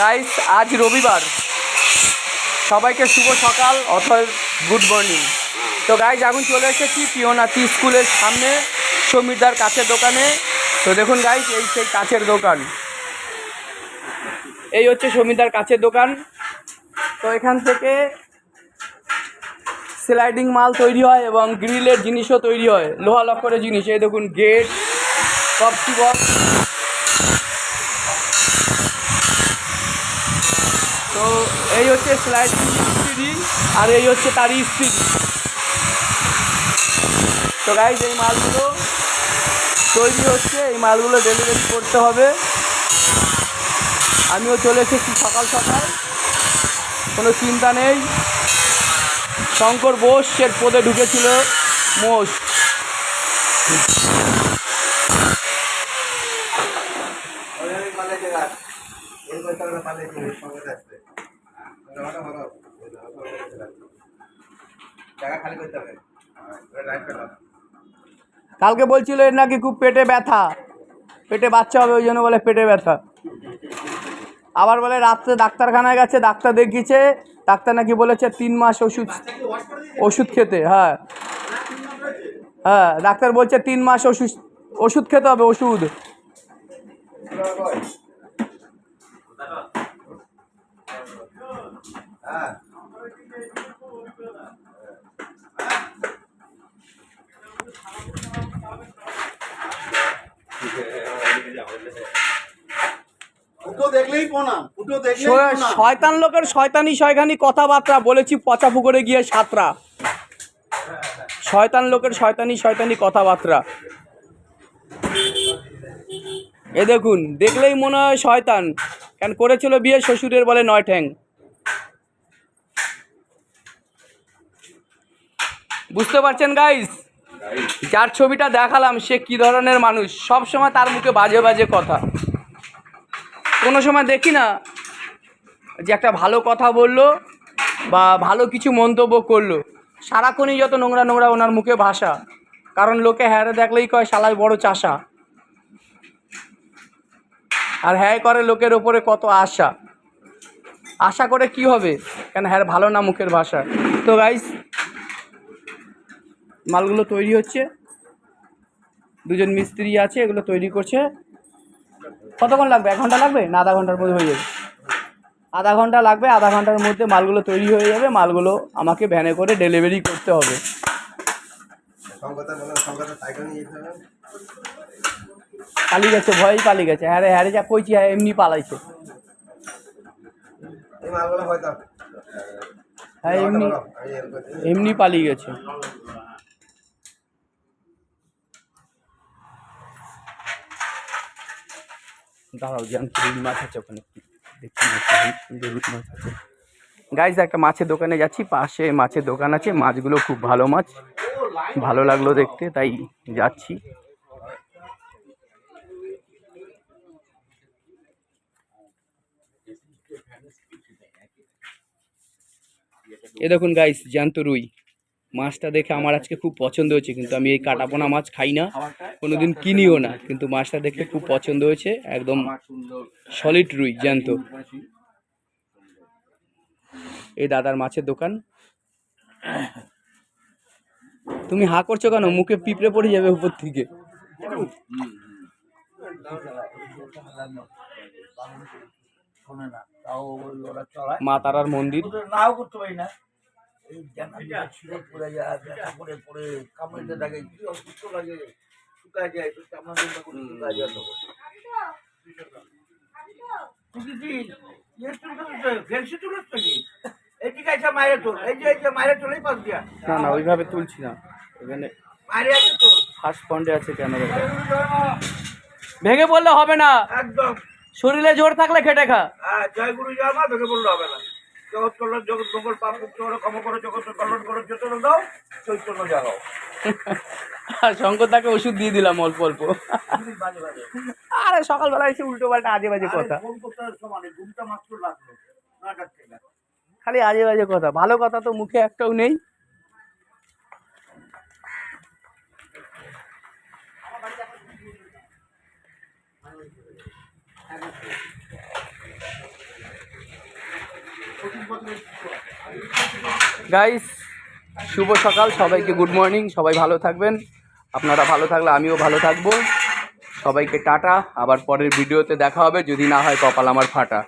Guys আজ রবিবার। সবাইকে শুভ সকাল অথবা গুড মর্নিং। তো গাইজ এখন চলে এসেছি পিওনাতি স্কুলের সামনে, সমীরদার কাছের দোকানে। তো দেখুন গাইজ এই সেই কাছের দোকান। এই হচ্ছে সমীরদার কাছের দোকান। তো এখান থেকে স্লাইডিং মাল তৈরি হয় এবং গ্রিলের জিনিসও তৈরি হয়। লোহা লক্করের জিনিস। এই দেখুন গেট কপসি বক্স এই হচ্ছে স্লাইড স্ত্রী আর এই হচ্ছে তারই স্ত্রী তো গাইজ এই মালগুলো তৈরি হচ্ছে, এই মালগুলো ডেলিভারি করতে হবে। আমিও চলে এসেছি সকাল সকাল। কোনো চিন্তা নেই। শঙ্কর বোস এর পদে ঢুকেছিল মোষ। জায়গা কালকে বলছিল এর নাকি খুব পেটে ব্যথা। পেটে বাচ্চা হবে ওই জন্য বলে পেটে ব্যথা। আবার বলে রাত্রে ডাক্তারখানায় গেছে ডাক্তার দেখিয়েছে ডাক্তার নাকি বলেছে তিন মাস ওষুধ ওষুধ খেতে হ্যাঁ। হ্যাঁ ডাক্তার বলছে তিন মাস ওষুধ ওষুধ খেতে হবে ওষুধ হ্যাঁ ফুটো দেখলেই পোনা ফুটো দেখলেই শ- পোনা শয়তান লোকের শয়তানি শয়খানি কথাবার্তা বলেছি পচা পুকুরে গিয়ে সাতরা। শয়তান লোকের শয়তানি শয়তানি কথাবার্তা। এ দেখুন দেখলেই মনে হয় শয়তান। কেন করেছিল বিয়ে? শ্বশুরের বলে নয় ঠ্যাং। বুঝতে পারছেন গাইস যার ছবিটা দেখালাম, সে কি ধরনের মানুষ? সব সময় তার মুখে বাজে বাজে কথা। কোনো সময় দেখি না যে একটা ভালো কথা বলল বা ভালো কিছু মন্তব্য করল। সারাক্ষণই যত নোংরা নোংরা ওনার মুখে ভাষা। কারণ লোকে হ্যারে দেখলেই কয়, শালায় বড় চাষা। আর হ্যাঁ করে লোকের ওপরে কত আশা। আশা করে কি হবে? কেন হ্যাঁ ভালো না মুখের ভাষা? তো গাইস মালগুলো তৈরি হচ্ছে। দুজন মিস্ত্রি আছে, এগুলো তৈরি করছে। কতক্ষণ লাগবে? এক ঘণ্টা লাগবে? না, আধা ঘণ্টার মধ্যে হয়ে যাবে। আধা ঘণ্টা লাগবে, আধা ঘণ্টার মধ্যে মালগুলো তৈরি হয়ে যাবে। মালগুলো আমাকে ভ্যানে করে ডেলিভারি করতে হবে। পালিয়ে গেছে ভয়েই পালিয়ে গেছে। হ্যাঁ রে হ্যাঁ রে, যা কইছি হ্যাঁ এমনি পালাইছে। হ্যাঁ এমনি এমনি পালিয়ে গেছে। দাঁড়াও জ্যাম রুই মাছ আছে ওখানে মাছ গাইজ একটা মাছের দোকানে যাচ্ছি, পাশে মাছের দোকান আছে, মাছগুলো খুব ভালো মাছ, ভালো লাগল দেখতে, তাই যাচ্ছি। এ দেখুন গাইস জ্যান্ত রুই। মাছটা দেখে আমার আজকে খুব পছন্দ হয়েছে কিন্তু আমি এই কাটাপোনা মাছ খাই না। কোনোদিন কিনিও না কিন্তু মাছটা দেখে খুব পছন্দ হয়েছে একদম সলিড রুই জ্যান্ত। এই দাদার মাছের দোকান। তুমি হা করছ কেন? মুখে পিঁপড়ে পড়ে যাবে উপর থেকে। মা তারার মন্দির। নাও করতে পারি না। এই জানা ছিঁড়ে পড়ে যায় ব্যথা করে পড়ে কামড়িতে থাকে কি অসুস্থ লাগে শুকায় যায় তো চামড়া দিনটা করে শুকায় যায় তখন। তুই কি? কি চুলকাচ্ছে ফেন্সি চুলাচ্ছে কি? এইদিকে এসে মায়ের তোর এই যে মায়ের চলেই পাস দিয়া। না না ওইভাবে তুলছি না। এখানে ফার্স্ট পয়েন্টে আছে ক্যামেরাটা ভেঙে বললে হবে না। একদম। শরীরে জোর থাকলে খেটে খা। হ্যাঁ জয় গুরু জয় মা ভেঙে বললে হবে না। জগৎ কল্যাণ জগৎ মঙ্গল পাপ মুক্ত করো ক্ষমা করো জগৎ কল্যাণ করো চেতন দাও চৈতন্য জাগাও আর শঙ্কর তাকে ওষুধ দিয়ে দিলাম অল্প অল্প। আরে সকালবেলা এসে উল্টো পাল্টা আজে বাজে কথা। খালি আজে বাজে কথা ভালো কথা তো মুখে একটাও নেই। গাইস শুভ সকাল, সবাইকে গুড মর্নিং সবাই ভালো থাকবেন। আপনারা ভালো থাকলে আমিও ভালো থাকব। সবাইকে টাটা, আবার পরের ভিডিওতে দেখা হবে, যদি না হয় কপাল আমার ফাটা।